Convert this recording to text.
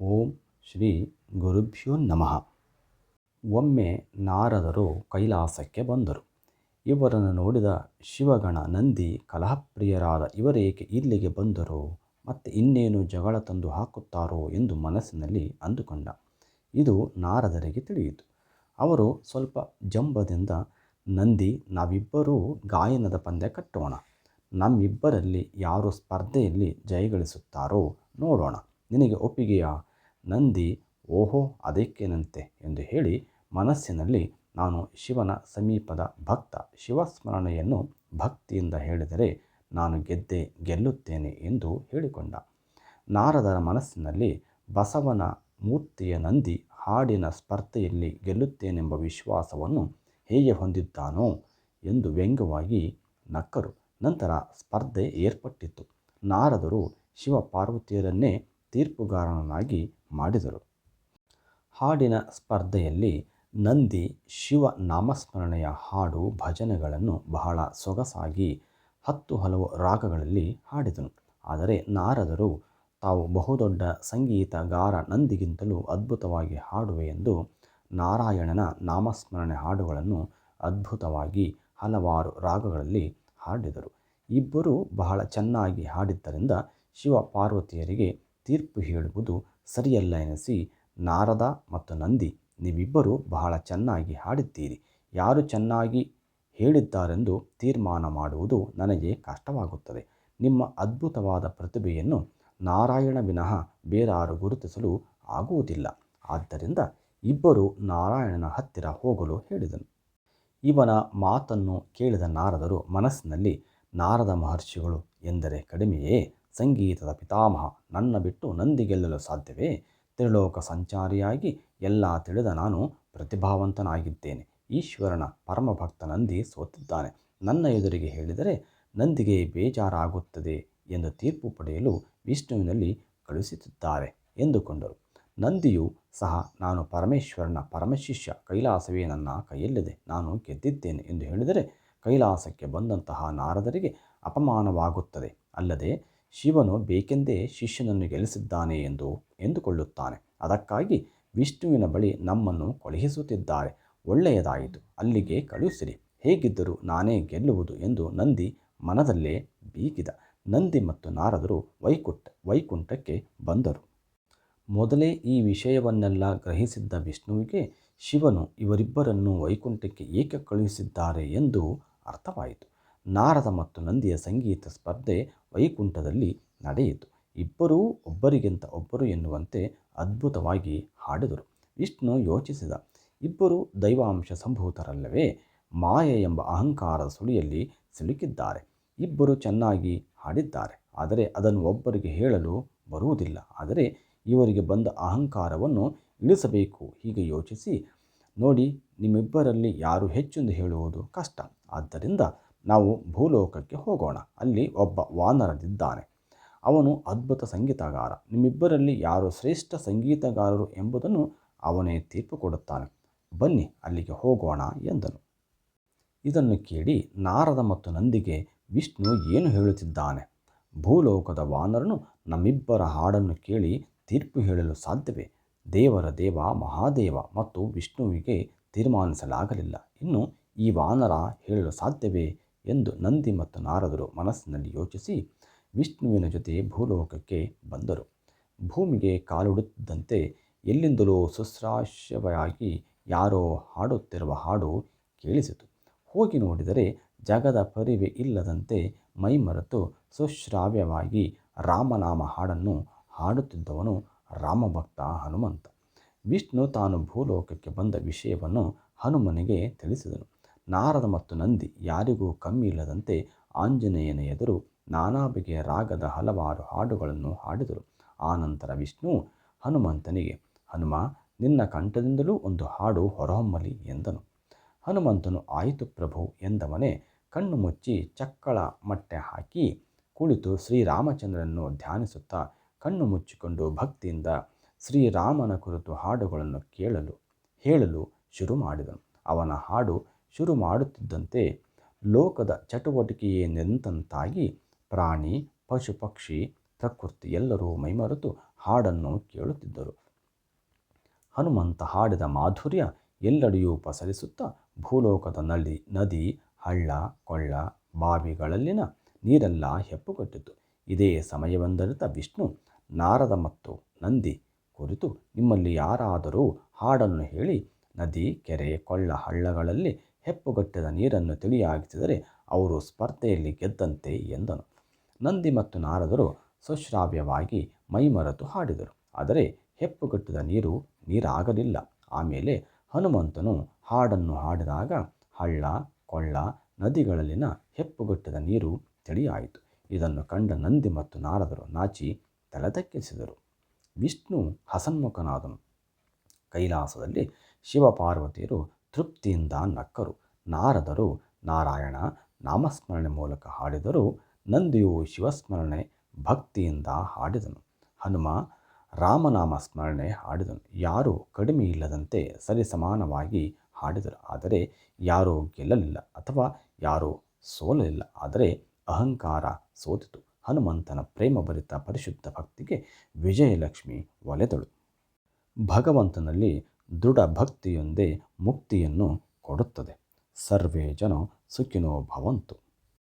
ಓಂ ಶ್ರೀ ಗುರುಭ್ಯೋ ನಮಃ. ಒಮ್ಮೆ ನಾರದರು ಕೈಲಾಸಕ್ಕೆ ಬಂದರು. ಇವರನ್ನು ನೋಡಿದ ಶಿವಗಣ ನಂದಿ ಕಲಹಪ್ರಿಯರಾದ ಇವರೇಕೆ ಇಲ್ಲಿಗೆ ಬಂದರು? ಮತ್ತೆ ಇನ್ನೇನು ಜಗಳ ತಂದು ಹಾಕುತ್ತಾರೋ ಎಂದು ಮನಸ್ಸಿನಲ್ಲಿ ಅಂದುಕೊಂಡ. ಇದು ನಾರದರಿಗೆ ತಿಳಿಯಿತು. ಅವರು ಸ್ವಲ್ಪ ಜಂಬದಿಂದ, ನಂದಿ, ನಾವಿಬ್ಬರೂ ಗಾಯನದ ಪಂದ್ಯ ಕಟ್ಟೋಣ. ನಮ್ಮಿಬ್ಬರಲ್ಲಿ ಯಾರು ಸ್ಪರ್ಧೆಯಲ್ಲಿ ಜಯಗಳಿಸುತ್ತಾರೋ ನೋಡೋಣ. ನಿನಗೆ ಒಪ್ಪಿಗೆಯಾ? ನಂದಿ, ಓಹೋ, ಅದಕ್ಕೇನಂತೆ ಎಂದು ಹೇಳಿ ಮನಸ್ಸಿನಲ್ಲಿ ನಾನು ಶಿವನ ಸಮೀಪದ ಭಕ್ತ ಶಿವಸ್ಮರಣೆಯನ್ನು ಭಕ್ತಿಯಿಂದ ಹೇಳಿದರೆ ನಾನು ಗೆದ್ದೆ, ಗೆಲ್ಲುತ್ತೇನೆ ಎಂದು ಹೇಳಿಕೊಂಡ. ನಾರದರ ಮನಸ್ಸಿನಲ್ಲಿ ಬಸವನ ಮೂರ್ತಿಯ ನಂದಿ ಹಾಡಿನ ಸ್ಪರ್ಧೆಯಲ್ಲಿ ಗೆಲ್ಲುತ್ತೇನೆಂಬ ವಿಶ್ವಾಸವನ್ನು ಹೇಗೆ ಹೊಂದಿದ್ದಾನೋ ಎಂದು ವ್ಯಂಗ್ಯವಾಗಿ ನಕ್ಕರು. ನಂತರ ಸ್ಪರ್ಧೆ ಏರ್ಪಟ್ಟಿತ್ತು. ನಾರದರು ಶಿವ ಪಾರ್ವತಿಯರನ್ನೇ ತೀರ್ಪುಗಾರನನ್ನಾಗಿ ಮಾಡಿದರು. ಹಾಡಿನ ಸ್ಪರ್ಧೆಯಲ್ಲಿ ನಂದಿ ಶಿವ ನಾಮಸ್ಮರಣೆಯ ಹಾಡು ಭಜನೆಗಳನ್ನು ಬಹಳ ಸೊಗಸಾಗಿ ಹತ್ತು ಹಲವು ರಾಗಗಳಲ್ಲಿ ಹಾಡಿದನು. ಆದರೆ ನಾರದರು, ತಾವು ಬಹುದೊಡ್ಡ ಸಂಗೀತಗಾರ ನಂದಿಗಿಂತಲೂ ಅದ್ಭುತವಾಗಿ ಹಾಡುವೆ ಎಂದು ನಾರಾಯಣನ ನಾಮಸ್ಮರಣೆ ಹಾಡುಗಳನ್ನು ಅದ್ಭುತವಾಗಿ ಹಲವಾರು ರಾಗಗಳಲ್ಲಿ ಹಾಡಿದರು. ಇಬ್ಬರೂ ಬಹಳ ಚೆನ್ನಾಗಿ ಹಾಡಿದ್ದರಿಂದ ಶಿವ ಪಾರ್ವತಿಯರಿಗೆ ತೀರ್ಪು ಹೇಳುವುದು ಸರಿಯಲ್ಲ ಎನಿಸಿ, ನಾರದ ಮತ್ತು ನಂದಿ, ನೀವಿಬ್ಬರೂ ಬಹಳ ಚೆನ್ನಾಗಿ ಹಾಡಿದ್ದೀರಿ. ಯಾರು ಚೆನ್ನಾಗಿ ಹೇಳಿದ್ದಾರೆಂದು ತೀರ್ಮಾನ ಮಾಡುವುದು ನನಗೆ ಕಷ್ಟವಾಗುತ್ತದೆ. ನಿಮ್ಮ ಅದ್ಭುತವಾದ ಪ್ರತಿಭೆಯನ್ನು ನಾರಾಯಣ ವಿನಃ ಬೇರಾರು ಗುರುತಿಸಲು ಆಗುವುದಿಲ್ಲ. ಆದ್ದರಿಂದ ಇಬ್ಬರು ನಾರಾಯಣನ ಹತ್ತಿರ ಹೋಗಲು ಹೇಳಿದನು. ಇವನ ಮಾತನ್ನು ಕೇಳಿದ ನಾರದರು ಮನಸ್ಸಿನಲ್ಲಿ, ನಾರದ ಮಹರ್ಷಿಗಳು ಎಂದರೆ ಕಡಿಮೆಯೇ? ಸಂಗೀತದ ಪಿತಾಮಹ ನನ್ನ ಬಿಟ್ಟು ನಂದಿ ಗೆಲ್ಲಲು ಸಾಧ್ಯವೇ? ತ್ರಿಲೋಕ ಸಂಚಾರಿಯಾಗಿ ಎಲ್ಲ ತಿಳಿದ ನಾನು ಪ್ರತಿಭಾವಂತನಾಗಿದ್ದೇನೆ. ಈಶ್ವರನ ಪರಮಭಕ್ತ ನಂದಿ ಸೋತಿದ್ದಾನೆ. ನನ್ನ ಎದುರಿಗೆ ಹೇಳಿದರೆ ನಂದಿಗೆ ಬೇಜಾರಾಗುತ್ತದೆ ಎಂದು ತೀರ್ಪು ಪಡೆಯಲು ವಿಷ್ಣುವಿನಲ್ಲಿ ಕಳುಹಿಸುತ್ತಿದ್ದಾರೆ ಎಂದುಕೊಂಡರು. ನಂದಿಯು ಸಹ, ನಾನು ಪರಮೇಶ್ವರನ ಪರಮಶಿಷ್ಯ, ಕೈಲಾಸವೇ ನನ್ನ ಕೈಯಲ್ಲಿದೆ. ನಾನು ಗೆದ್ದಿದ್ದೇನೆ ಎಂದು ಹೇಳಿದರೆ ಕೈಲಾಸಕ್ಕೆ ಬಂದಂತಹ ನಾರದರಿಗೆ ಅಪಮಾನವಾಗುತ್ತದೆ. ಅಲ್ಲದೆ ಶಿವನು ಬೇಕೆಂದೇ ಶಿಷ್ಯನನ್ನು ಗೆಲ್ಲಿಸಿದ್ದಾನೆ ಎಂದು ಎಂದುಕೊಳ್ಳುತ್ತಾನೆ. ಅದಕ್ಕಾಗಿ ವಿಷ್ಣುವಿನ ಬಳಿ ನಮ್ಮನ್ನು ಕಳುಹಿಸುತ್ತಿದ್ದಾರೆ. ಒಳ್ಳೆಯದಾಯಿತು. ಅಲ್ಲಿಗೆ ಕಳುಹಿಸಿರಿ. ಹೇಗಿದ್ದರೂ ನಾನೇ ಗೆಲ್ಲುವುದು ಎಂದು ನಂದಿ ಮನದಲ್ಲೇ ಬೀಗಿದ. ನಂದಿ ಮತ್ತು ನಾರದರು ವೈಕುಂಠ, ವೈಕುಂಠಕ್ಕೆ ಬಂದರು. ಮೊದಲೇ ಈ ವಿಷಯವನ್ನೆಲ್ಲ ಗ್ರಹಿಸಿದ್ದ ವಿಷ್ಣುವಿಗೆ ಶಿವನು ಇವರಿಬ್ಬರನ್ನು ವೈಕುಂಠಕ್ಕೆ ಏಕೆ ಕಳುಹಿಸಿದ್ದಾರೆ ಎಂದು ಅರ್ಥವಾಯಿತು. ನಾರದ ಮತ್ತು ನಂದಿಯ ಸಂಗೀತ ಸ್ಪರ್ಧೆ ವೈಕುಂಠದಲ್ಲಿ ನಡೆಯಿತು. ಇಬ್ಬರೂ ಒಬ್ಬರಿಗಿಂತ ಒಬ್ಬರು ಎನ್ನುವಂತೆ ಅದ್ಭುತವಾಗಿ ಹಾಡಿದರು. ವಿಷ್ಣು ಯೋಚಿಸಿದ, ಇಬ್ಬರು ದೈವಾಂಶ ಸಂಭೂತರಲ್ಲವೇ? ಮಾಯೆ ಎಂಬ ಅಹಂಕಾರದ ಸುಳಿಯಲ್ಲಿ ಸಿಲುಕಿದ್ದಾರೆ. ಇಬ್ಬರು ಚೆನ್ನಾಗಿ ಹಾಡಿದ್ದಾರೆ. ಆದರೆ ಅದನ್ನು ಒಬ್ಬರಿಗೆ ಹೇಳಲು ಬರುವುದಿಲ್ಲ. ಆದರೆ ಇವರಿಗೆ ಬಂದ ಅಹಂಕಾರವನ್ನು ಇಳಿಸಬೇಕು. ಹೀಗೆ ಯೋಚಿಸಿ, ನೋಡಿ, ನಿಮ್ಮಿಬ್ಬರಲ್ಲಿ ಯಾರು ಹೆಚ್ಚೆಂದು ಹೇಳುವುದು ಕಷ್ಟ. ಆದ್ದರಿಂದ ನಾವು ಭೂಲೋಕಕ್ಕೆ ಹೋಗೋಣ. ಅಲ್ಲಿ ಒಬ್ಬ ವಾನರದಿದ್ದಾನೆ ಅವನು ಅದ್ಭುತ ಸಂಗೀತಗಾರ. ನಿಮ್ಮಿಬ್ಬರಲ್ಲಿ ಯಾರು ಶ್ರೇಷ್ಠ ಸಂಗೀತಗಾರರು ಎಂಬುದನ್ನು ಅವನೇ ತೀರ್ಪು ಕೊಡುತ್ತಾನೆ. ಬನ್ನಿ, ಅಲ್ಲಿಗೆ ಹೋಗೋಣ ಎಂದನು. ಇದನ್ನು ಕೇಳಿ ನಾರದ ಮತ್ತು ನಂದಿಗೆ ವಿಷ್ಣು ಏನು ಹೇಳುತ್ತಿದ್ದಾನೆ? ಭೂಲೋಕದ ವಾನರನು ನಮ್ಮಿಬ್ಬರ ಹಾಡನ್ನು ಕೇಳಿ ತೀರ್ಪು ಹೇಳಲು ಸಾಧ್ಯವೇ? ದೇವರ ದೇವ, ಮಹಾದೇವ ಮತ್ತು ವಿಷ್ಣುವಿಗೆ ತೀರ್ಮಾನಿಸಲಾಗಲಿಲ್ಲ. ಇನ್ನು ಈ ವಾನರ ಹೇಳಲು ಸಾಧ್ಯವೇ? ಎಂದು ನಂದಿ ಮತ್ತು ನಾರದರು ಮನಸ್ಸಿನಲ್ಲಿ ಯೋಚಿಸಿ ವಿಷ್ಣುವಿನ ಜೊತೆ ಭೂಲೋಕಕ್ಕೆ ಬಂದರು. ಭೂಮಿಗೆ ಕಾಲುಡುತ್ತಿದ್ದಂತೆ ಎಲ್ಲಿಂದಲೂ ಸುಶ್ರಾಶ್ಯವಾಗಿ ಯಾರೋ ಹಾಡುತ್ತಿರುವ ಹಾಡು ಕೇಳಿಸಿತು. ಹೋಗಿ ನೋಡಿದರೆ ಜಗದ ಪರಿವೆ ಇಲ್ಲದಂತೆ ಮೈಮರೆತು ಸುಶ್ರಾವ್ಯವಾಗಿ ರಾಮನಾಮ ಹಾಡನ್ನು ಹಾಡುತ್ತಿದ್ದವನು ರಾಮಭಕ್ತ ಹನುಮಂತ. ವಿಷ್ಣು ತಾನು ಭೂಲೋಕಕ್ಕೆ ಬಂದ ವಿಷಯವನ್ನು ಹನುಮನಿಗೆ ತಿಳಿಸಿದನು. ನಾರದ ಮತ್ತು ನಂದಿ ಯಾರಿಗೂ ಕಮ್ಮಿ ಇಲ್ಲದಂತೆ ಆಂಜನೇಯನ ಎದುರು ನಾನಾ ಬಗೆಯ ರಾಗದ ಹಲವಾರು ಹಾಡುಗಳನ್ನು ಹಾಡಿದರು. ಆನಂತರ ವಿಷ್ಣು, ಹನುಮಂತನಿಗೆ, ಹನುಮ, ನಿನ್ನ ಕಂಠದಿಂದಲೂ ಒಂದು ಹಾಡು ಹೊರಹೊಮ್ಮಲಿ ಎಂದನು. ಹನುಮಂತನು, ಆಯಿತು ಪ್ರಭು ಎಂದವನೇ ಕಣ್ಣು ಮುಚ್ಚಿ ಚಕ್ಕಳ ಮಟ್ಟೆ ಹಾಕಿ ಕುಳಿತು ಶ್ರೀರಾಮಚಂದ್ರನನ್ನು ಧ್ಯಾನಿಸುತ್ತಾ ಕಣ್ಣು ಮುಚ್ಚಿಕೊಂಡು ಭಕ್ತಿಯಿಂದ ಶ್ರೀರಾಮನ ಕುರಿತು ಹಾಡುಗಳನ್ನು ಕೇಳಲು, ಹೇಳಲು ಶುರು ಮಾಡಿದನು. ಅವನ ಹಾಡು ಶುರು ಮಾಡುತ್ತಿದ್ದಂತೆ ಲೋಕದ ಚಟುವಟಿಕೆಯೇ ನಿಂತಂತಾಗಿ ಪ್ರಾಣಿ, ಪಶು, ಪಕ್ಷಿ, ಪ್ರಕೃತಿ ಎಲ್ಲರೂ ಮೈಮರೆತು ಹಾಡನ್ನು ಕೇಳುತ್ತಿದ್ದರು. ಹನುಮಂತ ಹಾಡಿದ ಮಾಧುರ್ಯ ಎಲ್ಲೆಡೆಯೂ ಪಸರಿಸುತ್ತಾ ಭೂಲೋಕದ ನದಿ ನದಿ, ಹಳ್ಳ, ಕೊಳ್ಳ, ಬಾವಿಗಳಲ್ಲಿನ ನೀರೆಲ್ಲ ಹೆಪ್ಪುಗಟ್ಟಿತು. ಇದೇ ಸಮಯವೊಂದರಿತ ವಿಷ್ಣು, ನಾರದ ಮತ್ತು ನಂದಿ ಕುರಿತು ನಿಮ್ಮಲ್ಲಿ ಯಾರಾದರೂ ಹಾಡನ್ನು ಹೇಳಿ, ನದಿ, ಕೆರೆ, ಕೊಳ್ಳ, ಹಳ್ಳಗಳಲ್ಲಿ ಹೆಪ್ಪುಗಟ್ಟಿದ ನೀರನ್ನು ತಿಳಿಯಾಗಿಸಿದರೆ ಅವರು ಸ್ಪರ್ಧೆಯಲ್ಲಿ ಗೆದ್ದಂತೆ ಎಂದನು. ನಂದಿ ಮತ್ತು ನಾರದರು ಸುಶ್ರಾವ್ಯವಾಗಿ ಮೈಮರೆತು ಹಾಡಿದರು. ಆದರೆ ಹೆಪ್ಪುಗಟ್ಟಿದ ನೀರು ನೀರಾಗಲಿಲ್ಲ. ಆಮೇಲೆ ಹನುಮಂತನು ಹಾಡನ್ನು ಹಾಡಿದಾಗ ಹಳ್ಳ, ಕೊಳ್ಳ ನದಿಗಳಲ್ಲಿನ ಹೆಪ್ಪುಗಟ್ಟಿದ ನೀರು ತಿಳಿಯಾಯಿತು. ಇದನ್ನು ಕಂಡ ನಂದಿ ಮತ್ತು ನಾರದರು ನಾಚಿ ತಲೆದಕ್ಕಿಸಿದರು. ವಿಷ್ಣು ಹಸನ್ಮುಖನಾದನು. ಕೈಲಾಸದಲ್ಲಿ ಶಿವಪಾರ್ವತಿಯರು ತೃಪ್ತಿಯಿಂದ ನಕ್ಕರು. ನಾರದರು, ನಾರಾಯಣ, ನಾಮಸ್ಮರಣೆ ಮೂಲಕ ಹಾಡಿದರು. ನಂದಿಯು ಶಿವಸ್ಮರಣೆ ಭಕ್ತಿಯಿಂದ ಹಾಡಿದನು. ಹನುಮ ರಾಮನಾಮ ಸ್ಮರಣೆ ಹಾಡಿದನು. ಯಾರೂ ಕಡಿಮೆ ಇಲ್ಲದಂತೆ ಸರಿಸಮಾನವಾಗಿ ಹಾಡಿದರು. ಆದರೆ ಯಾರೂ ಗೆಲ್ಲಲಿಲ್ಲ ಅಥವಾ ಯಾರೂ ಸೋಲಲಿಲ್ಲ. ಆದರೆ ಅಹಂಕಾರ ಸೋತಿತು. ಹನುಮಂತನ ಪ್ರೇಮಭರಿತ ಪರಿಶುದ್ಧ ಭಕ್ತಿಗೆ ವಿಜಯಲಕ್ಷ್ಮಿ ಒಲೆದಳು ಭಗವಂತನಲ್ಲಿ ದೃಢ ಭಕ್ತಿಯೊಂದೇ ಮುಕ್ತಿಯನ್ನು ಕೊಡುತ್ತದೆ. ಸರ್ವೇ ಜನ ಸುಖಿನೋ ಭವಂತು.